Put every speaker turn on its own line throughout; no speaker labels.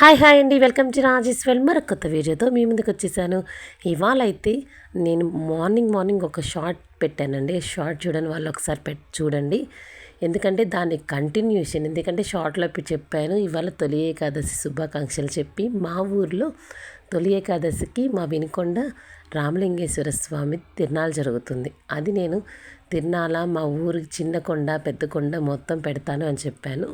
Hi hi అండి welcome to Rajeshwar మరొక కొత్త వీడియోతో మీ ముందుకు వచ్చేసాను. ఇవాళ అయితే నేను మార్నింగ్ మార్నింగ్ ఒక షార్ట్ పెట్టానండి. షార్ట్ చూడని వాళ్ళు ఒకసారి పెట్ చూడండి. ఎందుకంటే దాని కంటిన్యూషన్ ఎందుకంటే షార్ట్లో చెప్పాను. ఇవాళ తొలి ఏకాదశి శుభాకాంక్షలు చెప్పి మా ఊర్లో తొలి ఏకాదశికి మా వినుకొండ రామలింగేశ్వర స్వామి తిరునాళ్ళు జరుగుతుంది. అది నేను తిరునాళ్ళ మా ఊరికి చిన్న కొండ పెద్ద కొండ మొత్తం పెడతాను అని చెప్పాను.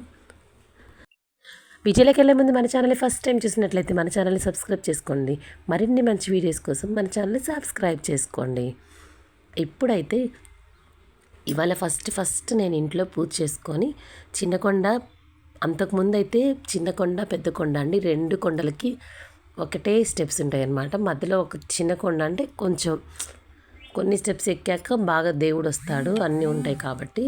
వీడియోలోకి వెళ్ళే ముందు మన ఛానల్ని ఫస్ట్ టైం చూసినట్లయితే మన ఛానల్ని సబ్స్క్రైబ్ చేసుకోండి. మరిన్ని మంచి వీడియోస్ కోసం మన ఛానల్ని సబ్స్క్రైబ్ చేసుకోండి. ఇప్పుడైతే ఇవాళ ఫస్ట్ ఫస్ట్ నేను ఇంట్లో పూజ చేసుకొని చిన్న కొండ అంతకుముందు అయితే చిన్న కొండ పెద్ద కొండ అండి. రెండు కొండలకి ఒకటే స్టెప్స్ ఉంటాయి అన్నమాట మధ్యలో ఒక చిన్న కొండ అంటే కొంచెం కొన్ని స్టెప్స్ ఎక్కాక బాగా దేవుడు వస్తాడు. అన్నీ ఉంటాయి కాబట్టి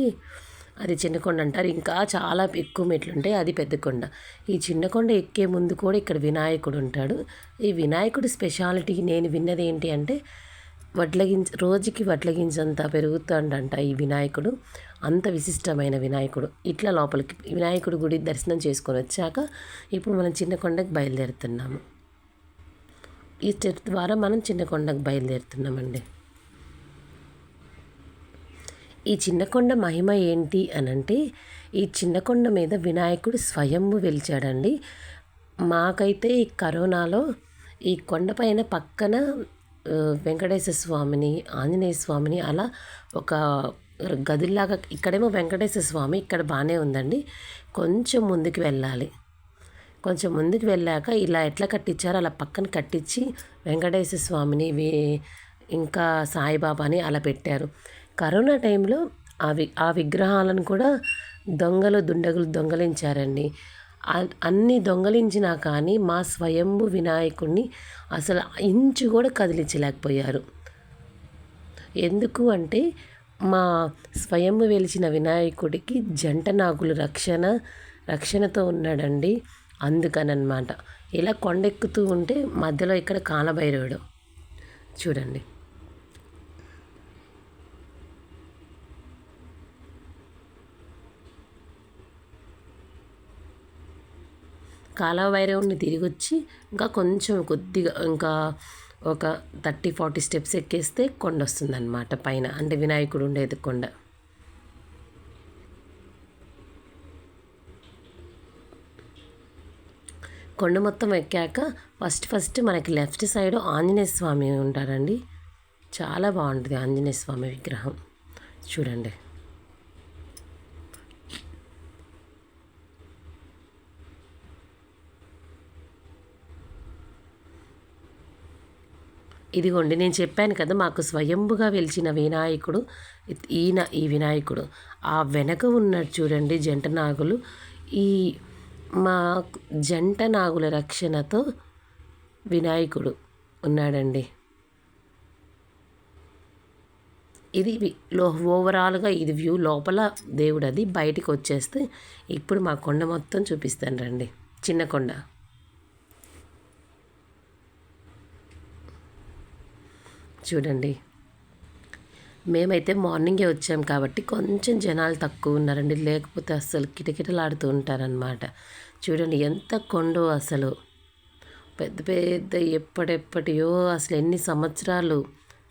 అది చిన్న కొండ అంటారు. ఇంకా చాలా ఎక్కువ మెట్లు ఉంటాయి. అది పెద్ద కొండ. ఈ చిన్న కొండ ఎక్కే ముందు కూడా ఇక్కడ వినాయకుడు ఉంటాడు. ఈ వినాయకుడి స్పెషాలిటీ నేను విన్నది ఏంటి అంటే వడ్లగించ రోజుకి వడ్లగించంత పెరుగుతాడంట ఈ వినాయకుడు. అంత విశిష్టమైన వినాయకుడు. ఇట్లా లోపలికి వినాయకుడు గుడి దర్శనం చేసుకొని వచ్చాక ఇప్పుడు మనం చిన్న కొండకు బయలుదేరుతున్నాము. ఈ స్టెప్ ద్వారా మనం చిన్న కొండకు బయలుదేరుతున్నామండి. ఈ చిన్న కొండ మహిమ ఏంటి అని అంటే ఈ చిన్నకొండ మీద వినాయకుడు స్వయంభు వెలిచాడండి. మాకైతే ఈ కరోనాలో ఈ కొండపైన పక్కన వెంకటేశ్వర స్వామిని ఆంజనేయ స్వామిని అలా ఒక గదిలాగా ఇక్కడేమో వెంకటేశ్వర స్వామి ఇక్కడ బాగానే ఉందండి. కొంచెం ముందుకు వెళ్ళాలి. కొంచెం ముందుకు వెళ్ళాక ఇలా ఎట్లా కట్టించారో అలా పక్కన కట్టించి వెంకటేశ్వర స్వామిని ఇంకా సాయిబాబాని అలా పెట్టారు. కరోనా టైంలో ఆ వి ఆ విగ్రహాలను కూడా దొంగలు దుండగులు దొంగలించారండి. అన్ని దొంగలించినా కానీ మా స్వయంభు వినాయకుడిని అసలు ఇంచు కూడా కదిలించలేకపోయారు. ఎందుకు అంటే మా స్వయంభు వెలిచిన వినాయకుడికి జంట నాగులు రక్షణ రక్షణతో ఉన్నాడండి అందుకనమాట ఇలా కొండెక్కుతూ ఉంటే మధ్యలో ఇక్కడ కాలభైరవుడు. చూడండి. కాలభైరవుని తిరిగొచ్చి ఇంకా కొంచెం కొద్దిగా ఇంకా ఒక థర్టీ ఫార్టీ స్టెప్స్ ఎక్కేస్తే కొండ వస్తుందన్నమాట పైన. అంటే వినాయకుడు ఉండేది కొండ. కొండ మొత్తం ఎక్కాక ఫస్ట్ ఫస్ట్ మనకి లెఫ్ట్ సైడ్ ఆంజనేయ స్వామి ఉంటారండి చాలా బాగుంటుంది ఆంజనేయ స్వామి విగ్రహం. చూడండి. ఇదిగోండి నేను చెప్పాను కదా మాకు స్వయంభుగా వెలిచిన వినాయకుడు ఈయన ఈ వినాయకుడు. ఆ వెనక ఉన్నాడు చూడండి జంట నాగులు. ఈ మా జంట నాగుల రక్షణతో వినాయకుడు ఉన్నాడండి. ఇది లో ఓవరాల్గా ఇది వ్యూ లోపల దేవుడు అది బయటికి వచ్చేస్తే ఇప్పుడు మా కొండ మొత్తం చూపిస్తాను రండి. చిన్న కొండ. చూడండి. మేమైతే మార్నింగే వచ్చాం కాబట్టి కొంచెం జనాలు తక్కువ ఉన్నారండి. లేకపోతే అసలు కిటకిటలాడుతూ ఉంటారనమాట చూడండి ఎంత కొండో అసలు. పెద్ద పెద్ద ఎప్పటియో అసలు ఎన్ని సంవత్సరాలు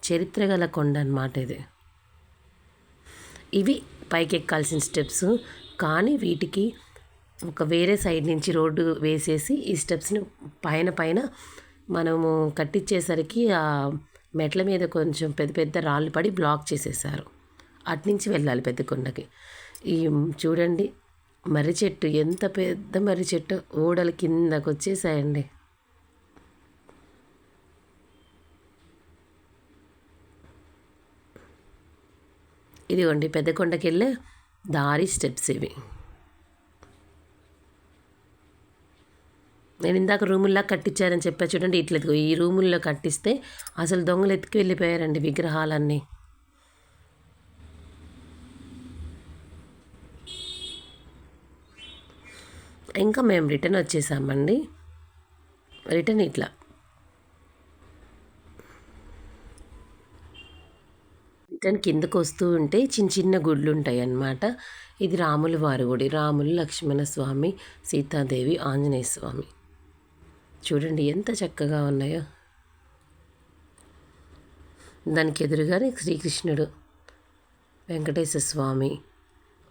చరిత్ర గల కొండ అనమాట ఇది. ఇవి పైకి ఎక్కాల్సిన స్టెప్స్. కానీ వీటికి ఒక వేరే సైడ్ నుంచి రోడ్డు వేసేసి ఈ స్టెప్స్ని పైన పైన మనము కట్టించేసరికి మెట్ల మీద కొంచెం పెద్ద పెద్ద రాళ్ళు పడి బ్లాక్ చేసేసారు అట్నుంచి వెళ్ళాలి పెద్ద కొండకి. ఈ చూడండి మర్రి చెట్టు ఎంత పెద్ద మర్రి చెట్టు. ఓడల కిందకు వచ్చేసాయండి ఇదిగోండి పెద్ద కొండకి వెళ్ళే దారి స్టెప్స్ ఇవి. నేను ఇందాక రూముల్లా కట్టించారని చెప్పా చూడండి ఇట్లా ఈ రూముల్లో కట్టిస్తే అసలు దొంగలు ఎత్తుకు వెళ్ళిపోయారండి విగ్రహాలన్నీ. ఇంకా మేము రిటర్న్ వచ్చేసామండి. రిటర్న్ ఇట్లా. రిటర్న్ కిందకు వస్తూ ఉంటే చిన్న చిన్న గుడ్లు ఉంటాయి అన్నమాట ఇది రాముల వారి గుడి రాములు లక్ష్మణ స్వామి సీతాదేవి ఆంజనేయ స్వామి చూడండి ఎంత చక్కగా ఉన్నాయో. దానికి ఎదురుగానే శ్రీకృష్ణుడు వెంకటేశ్వర స్వామి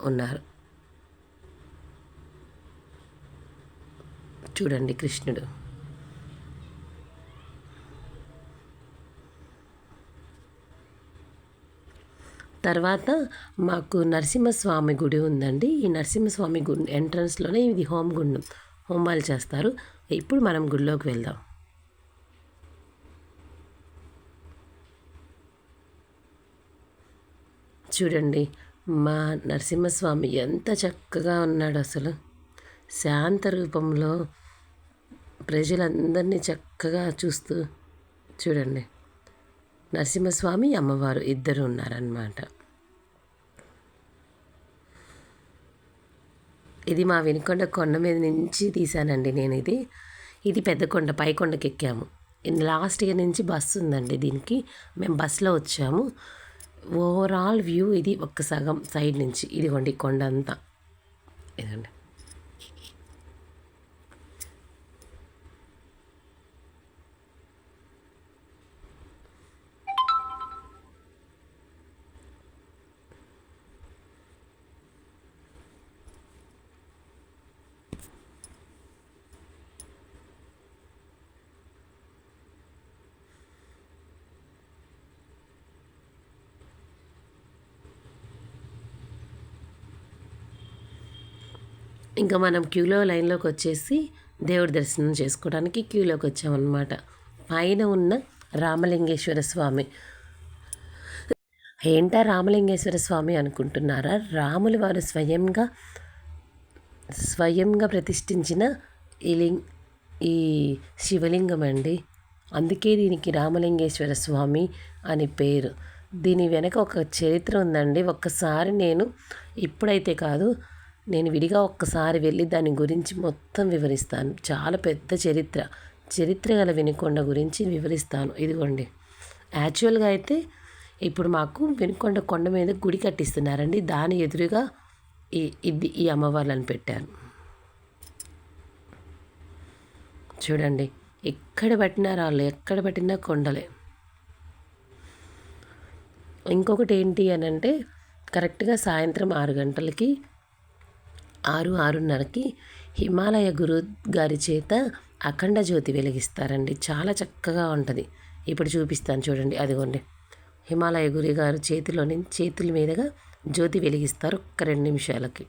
ఉన్నారు. చూడండి కృష్ణుడు. తర్వాత మాకు నరసింహస్వామి గుడి ఉందండి. ఈ నరసింహస్వామి గుడి ఎంట్రన్స్లోనే ఇది హోమ్ గుండం హోమాలు చేస్తారు. ఇప్పుడు మనం గుడిలోకి వెళ్దాం. చూడండి మా నరసింహస్వామి ఎంత చక్కగా ఉన్నాడు అసలు. శాంత రూపంలో ప్రజలందరినీ చక్కగా చూస్తూ చూడండి. నరసింహస్వామి అమ్మవారు ఇద్దరు ఉన్నారన్నమాట. ఇది మా వెనుకొండ కొండ మీద నుంచి తీశానండి నేను ఇది ఇది పెద్ద కొండ పై కొండకి ఎక్కాము. లాస్ట్ ఇయర్ నుంచి బస్సు ఉందండి దీనికి. మేము బస్సులో వచ్చాము. ఓవరాల్ వ్యూ ఇది ఒక్క సగం సైడ్ నుంచి. ఇదిగోండి కొండ అంతా ఇదండి. ఇంకా మనం క్యూలో లైన్లోకి వచ్చేసి దేవుడి దర్శనం చేసుకోవడానికి క్యూలోకి వచ్చామన్నమాట. పైన ఉన్న రామలింగేశ్వర స్వామి. ఏంటా రామలింగేశ్వర స్వామి అనుకుంటున్నారా? రాములు వారు స్వయంగా స్వయంగా ప్రతిష్ఠించిన ఈ లింగ్ ఈ శివలింగం అండి. అందుకే దీనికి రామలింగేశ్వర స్వామి అని పేరు. దీని వెనక ఒక చరిత్ర ఉందండి. ఒక్కసారి నేను ఇప్పుడైతే కాదు నేను విడిగా ఒక్కసారి వెళ్ళి దాని గురించి మొత్తం వివరిస్తాను. చాలా పెద్ద చరిత్ర. చరిత్ర గల వినుకొండ గురించి వివరిస్తాను. ఇదిగోండి. యాక్చువల్గా అయితే ఇప్పుడు మాకు వినుకొండ కొండ మీద గుడి కట్టిస్తున్నారండి. దాని ఎదురుగా ఈ ఇది ఈ అమ్మవార్లను పెట్టారు. చూడండి. ఎక్కడ పట్టినా రాళ్ళు ఎక్కడ పట్టినా కొండలే. ఇంకొకటి ఏంటి అని అంటే కరెక్ట్గా సాయంత్రం ఆరు గంటలకి ఆరు ఆరున్నరకి హిమాలయ గురు గారి చేత అఖండ జ్యోతి వెలిగిస్తారండి. చాలా చక్కగా ఉంటుంది. ఇప్పుడు చూపిస్తాను చూడండి. అదిగోండి. హిమాలయ గురి గారు చేతిలో చేతుల మీదుగా జ్యోతి వెలిగిస్తారు ఒక్క రెండు నిమిషాలకి.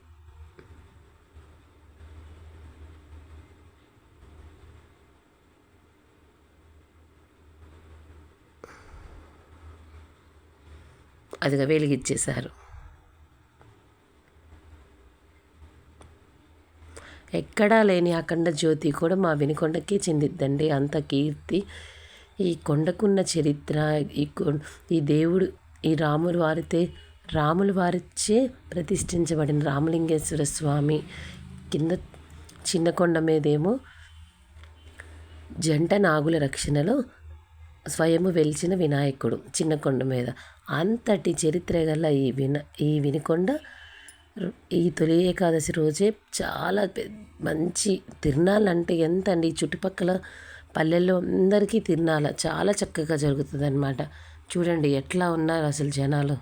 అదిగా వెలిగిచ్చేశారు. ఎక్కడా లేని అఖండ జ్యోతి కూడా మా వినుకొండకి చెందిద్దండి. అంత కీర్తి. ఈ కొండకున్న చరిత్ర ఈ ఈ దేవుడు ఈ రాములు వారితే రాములు వారిచే ప్రతిష్ఠించబడిన రామలింగేశ్వర స్వామి కింద చిన్న కొండ మీదేమో జంట నాగుల రక్షణలో స్వయము వెలిచిన వినాయకుడు చిన్న కొండ మీద. అంతటి చరిత్ర గల ఈ విన ఈ వినికొండ ఈ తొలి ఏకాదశి రోజే చాలా మంచి తిరునాళ్ళు అంటే ఎంత అండి చుట్టుపక్కల పల్లెల్లో అందరికీ తిరునాళ్ళ చాలా చక్కగా జరుగుతుంది అనమాట చూడండి ఎట్లా ఉన్నారు అసలు జనాలు.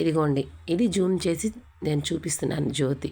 ఇదిగోండి ఇది జూమ్ చేసి నేను చూపిస్తున్నాను జ్యోతి.